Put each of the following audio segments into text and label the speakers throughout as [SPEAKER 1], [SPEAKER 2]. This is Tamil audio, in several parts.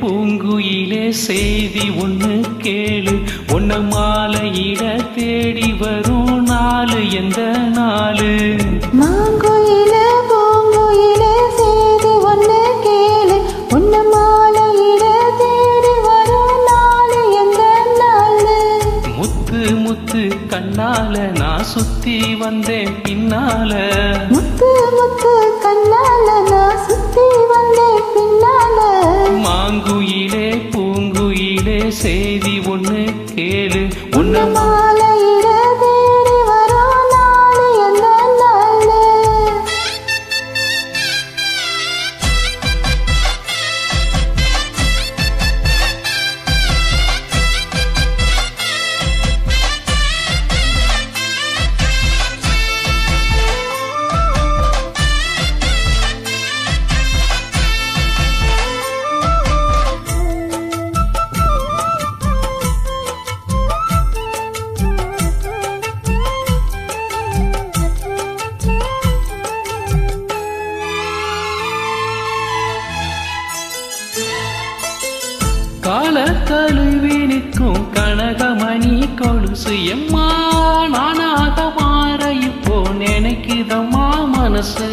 [SPEAKER 1] பூங்குயிலே செய்தி ஒண்ணு கேளு. உன்ன மாலையிட தேடி வரும் நாலு எந்த நாளு?
[SPEAKER 2] மாங்குயில பூங்குயில சேதி ஒண்ணு கேளு. உன்ன மாலையிட தேடி வரும் நாளு எந்த நாளு?
[SPEAKER 1] முத்து முத்து கண்ணால நான் சுத்தி வந்தேன் பின்னால.
[SPEAKER 2] முத்து முத்து கண்ணால நான் சுத்தி வந்தேன்
[SPEAKER 1] மாங்குயிலே பூங்குயிலே செய்தி ஒன்று கேளு. உன்ன கால தழுவி நிற்கும் கனகமணி கொலுசு எம்மா நானாக மாற இப்போ நினைக்குதம்மா மனசு.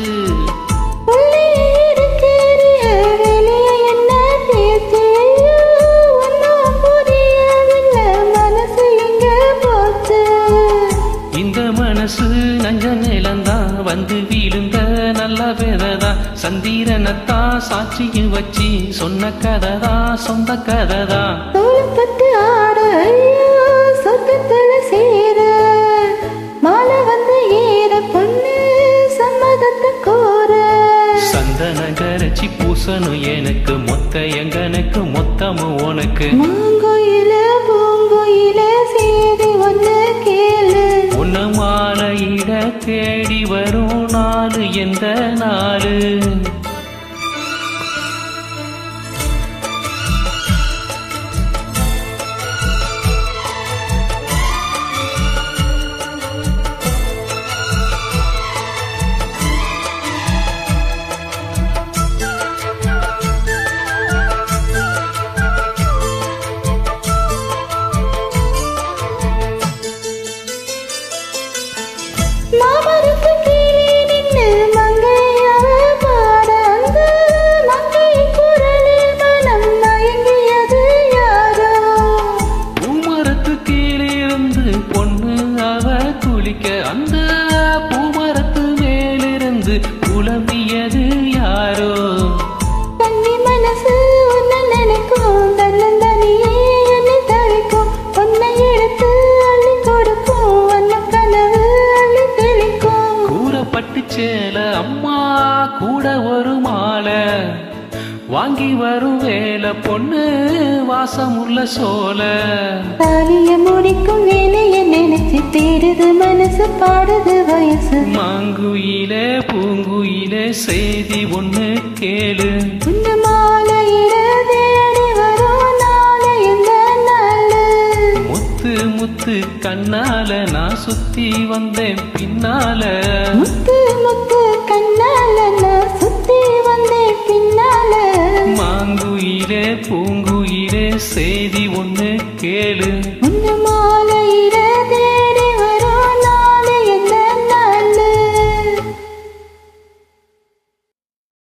[SPEAKER 2] மனசு
[SPEAKER 1] நஞ்ச நிலந்தான் வந்து வீழுந்த நல்ல வேததான் சந்திரனத்தான் சாட்சியும் வச்சு சொன்ன கதைதான் சொந்த கதைதான்
[SPEAKER 2] தோளப்பட்டு ஆட சொர்க்கத்துல சேர. மாலை வந்து ஏற பொண்ணு சம்மதத்தை கோர.
[SPEAKER 1] சந்தன கரைச்சி பூசணும் எனக்கு மொத்த எங்கனுக்கு மொத்தமும் உனக்கு.
[SPEAKER 2] மாங்குயில பூங்குயில ஒண்ணு கேளு
[SPEAKER 1] இட தேடி வரும் நாலு எந்த நாளு? குளிக்க அந்த பூமரத்து மேலிருந்து புலம்பியது யாரோ?
[SPEAKER 2] தண்ணி மனசு நினைக்கும் தன்னந்தனியே என்னை தவிக்கும் உன்னை எடுத்து அள்ளி கொடுக்கும் வண்ண கனவு அள்ளி தெளிக்கும்.
[SPEAKER 1] கூறப்பட்டு சேல அம்மா கூட ஒரு மாலை. வாங்கி வரும் வேலை பொண்ணு வாசமுள்ள சோல
[SPEAKER 2] தாலிய முடிக்கும் வேலையை தேடுது மனசு பாடுது வயசு.
[SPEAKER 1] மாங்குயிலே பூங்குயிலே செய்தி ஒண்ணு கேளு.
[SPEAKER 2] உன்ன மாலையிட தேடி வரும் நாளை எந்த நாளு.
[SPEAKER 1] முத்து முத்து கண்ணால நான் சுத்தி வந்தேன் பின்னால.
[SPEAKER 2] முத்து முத்து கண்ணால நான் சுத்தி வந்தேன் பின்னால.
[SPEAKER 1] மாங்குயிலே பூங்குயிலே செய்தி ஒண்ணு கேளு.